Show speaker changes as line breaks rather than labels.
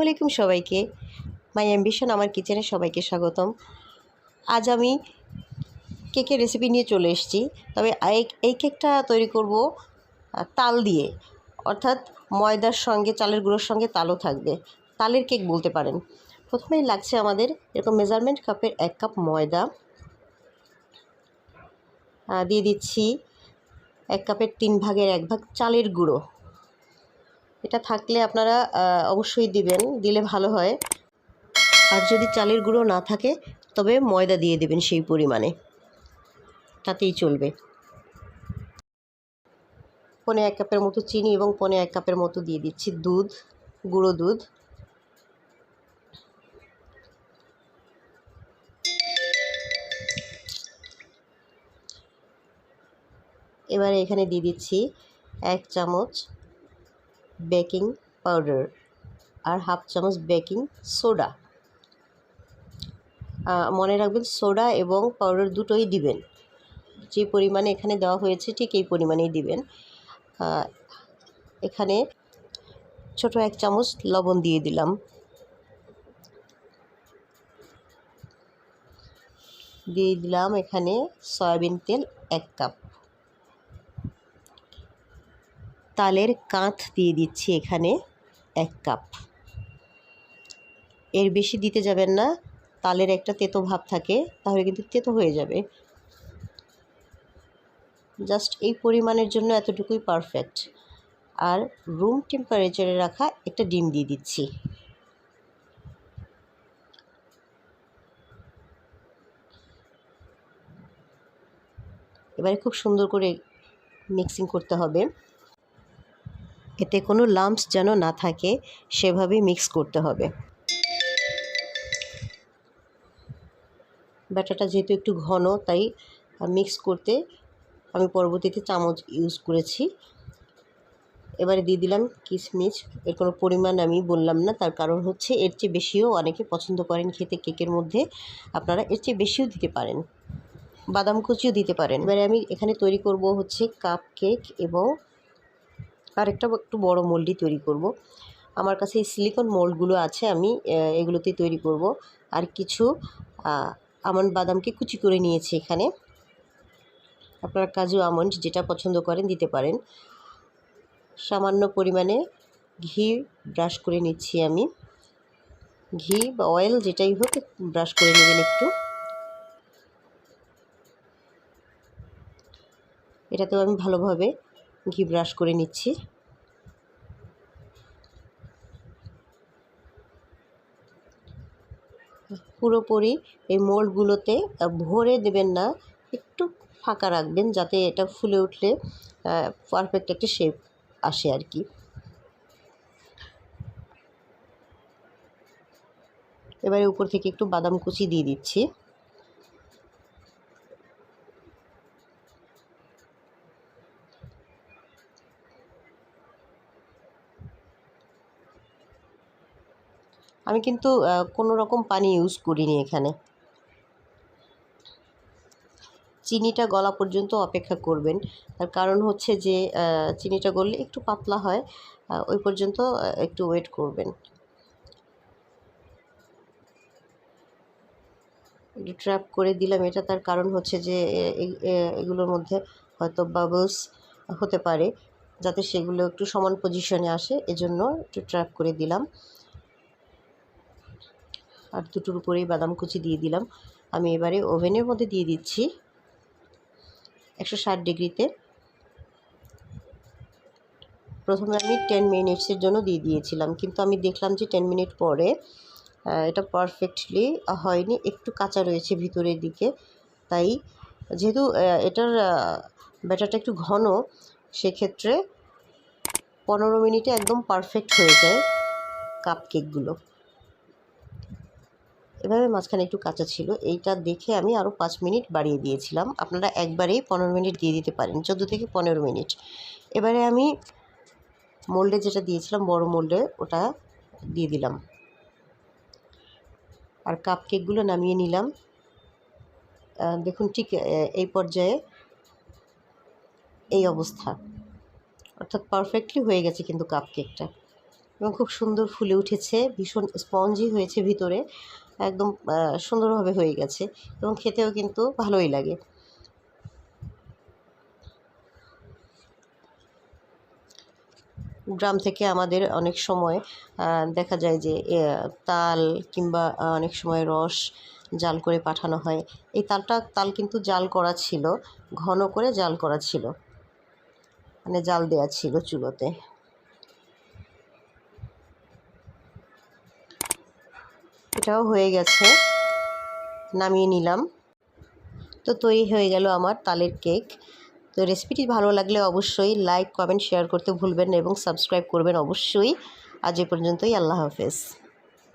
আসসালামাইকুম সবাইকে। মাই অ্যাম্বিশন, আমার কিচেনে সবাইকে স্বাগতম। আজ আমি কেকের রেসিপি নিয়ে চলে এসেছি। তবে এই কেকটা তৈরি করব তাল দিয়ে। অর্থাৎ ময়দার সঙ্গে, চালের গুঁড়োর সঙ্গে তালও থাকবে। তালের কেক বলতে পারেন। প্রথমেই লাগছে আমাদের এরকম মেজারমেন্ট কাপের এক কাপ ময়দা। দিয়ে দিচ্ছি এক কাপের তিন ভাগের এক ভাগ চালের গুঁড়ো। এটা থাকলে আপনারা অবশ্যই দিবেন, দিলে ভালো হয়। আর যদি চালের গুঁড়ো না থাকে, তবে ময়দা দিয়ে দেবেন সেই পরিমাণে। তাতেই চলবে। পনে এক কাপের মতো চিনি এবং পনে এক কাপের মতো দিয়ে দিচ্ছি দুধ, গুঁড়ো দুধ। এবারে এখানে দিয়ে দিচ্ছি এক চামচ বেকিং পাউডার আর হাফ চামচ বেকিং সোডা। মনে রাখবেন সোডা এবং পাউডার দুটোই দিবেন। যে পরিমাণে এখানে দেওয়া হয়েছে ঠিক এই পরিমাণেই দিবেন। এখানে ছোট এক চামচ লবণ দিয়ে দিলাম। দিয়ে দিলাম এখানে সয়াবিন তেল এক কাপ। তালের কাঁথ দিয়ে দিচ্ছি এখানে এক কাপ। এর বেশি দিতে যাবেন না, তালের একটা তেতো ভাব থাকে, তাহলে কিন্তু তেতো হয়ে যাবে। জাস্ট এই পরিমাণের জন্য এতটুকুই পারফেক্ট। আর রুম টেম্পারেচারে রাখা একটা ডিম দিয়ে দিচ্ছি। এবারে খুব সুন্দর করে মিক্সিং করতে হবে। এতে কোনো লাম্পস যেন না থাকে, সেভাবেই মিক্স করতে হবে। ব্যাটাটা যেহেতু একটু ঘন, তাই মিক্স করতে আমি পরবর্তীতে চামচ ইউজ করেছি। এবারে দিয়ে দিলাম কিশমিশ এর কোনো পরিমাণ আমি বললাম না, তার কারণ হচ্ছে এর চেয়ে বেশিও অনেকে পছন্দ করেন খেতে কেকের মধ্যে, আপনারা এর চেয়ে বেশিও দিতে পারেন। বাদাম কুচিও দিতে পারেন। এবারে আমি এখানে তৈরি করব হচ্ছে কাপ কেক এবং আরেকটা একটু বড় মোল্ডই তৈরি করব। আমার কাছে এই সিলিকন মোল্ডগুলো আছে, আমি এগুলোতেই তৈরি করব। আর কিছু আমন্ড বাদামকে কুচি করে নিয়েছি এখানে। আপনারা কাজু আমন্ড যেটা পছন্দ করেন দিতে পারেন। সামান্য পরিমাণে ঘি ব্রাশ করে নিচ্ছি আমি। ঘি বা অয়েল যেটাই হোক ব্রাশ করে নেবেন একটু। এটাতেও আমি ভালোভাবে ঘি ব্রাশ করে নিচ্ছি। পুরোপুরি এই মোল্ডগুলোতে ভরে দেবেন না, একটু ফাঁকা রাখবেন যাতে এটা ফুলে উঠলে পারফেক্ট একটা শেপ আসে আর কি। এবারে উপর থেকে একটু বাদাম কুচি দিয়ে দিচ্ছি। আমি কিন্তু কোনো রকম পানি ইউজ করিনি এখানে। চিনিটা গলা পর্যন্ত অপেক্ষা করবেন। তার কারণ হচ্ছে যে চিনিটা গললে একটু পাতলা হয় ওই পর্যন্ত একটু ওয়েট করবেন। একটু ট্র্যাপ করে দিলাম। এটা তার কারণ হচ্ছে যে এগুলোর মধ্যে হয়তো বাবলস হতে পারে, যাতে সেগুলো একটু সমান পজিশনে আসে। এজন্য একটু ট্র্যাপ করে দিলাম। আর দুটোর উপরেই বাদাম কুচি দিয়ে দিলাম। আমি এবারে ওভেনের মধ্যে দিয়ে দিচ্ছি একশো ষাট ডিগ্রিতে। প্রথমে আমি টেন মিনিটসের জন্য দিয়ে দিয়েছিলাম, কিন্তু আমি দেখলাম যে টেন মিনিট পরে এটা পারফেক্টলি হয়নি, একটু কাঁচা রয়েছে ভিতরের দিকে। তাই যেহেতু এটার ব্যাটারটা একটু ঘন, সেক্ষেত্রে পনেরো মিনিটে একদম পারফেক্ট হয়ে যায় কাপ কেকগুলো এভাবে মাঝখানে একটু কাঁচা ছিল। এইটা দেখে আমি আরও পাঁচ মিনিট বাড়িয়ে দিয়েছিলাম। আপনারা একবারেই পনেরো মিনিট দিয়ে দিতে পারেন, চোদ্দ থেকে পনেরো মিনিট। এবারে আমি মোল্ডে যেটা দিয়েছিলাম, বড় মোল্ডে ওটা দিয়ে দিলাম। আর কাপ কেকগুলো নামিয়ে নিলাম। দেখুন ঠিক এই পর্যায়ে এই অবস্থা। অর্থাৎ পারফেক্টলি হয়ে গেছে কিন্তু কাপ কেকটা এবং খুব সুন্দর ফুলে উঠেছে, ভীষণ স্পঞ্জি হয়েছে ভিতরে। একদম সুন্দরভাবে হয়ে গেছে এবং খেতেও কিন্তু ভালোই লাগে। গ্রাম থেকে আমাদের অনেক সময় দেখা যায় যে তাল কিংবা অনেক সময় রস জাল করে পাঠানো হয়। এই তালটা, তাল কিন্তু জাল করা ছিল, ঘন করে জাল করা ছিল। মানে জাল দেওয়া ছিল চুলোতে। এটাও হয়ে গেছে। নামিয়ে নিলাম। তো তৈরি হয়ে গেল আমার তালের কেক। তো রেসিপিটি ভালো লাগলে অবশ্যই লাইক, কমেন্ট, শেয়ার করতে ভুলবেন এবং সাবস্ক্রাইব করবেন অবশ্যই। আজ এ পর্যন্তই, আল্লাহ হাফেজ।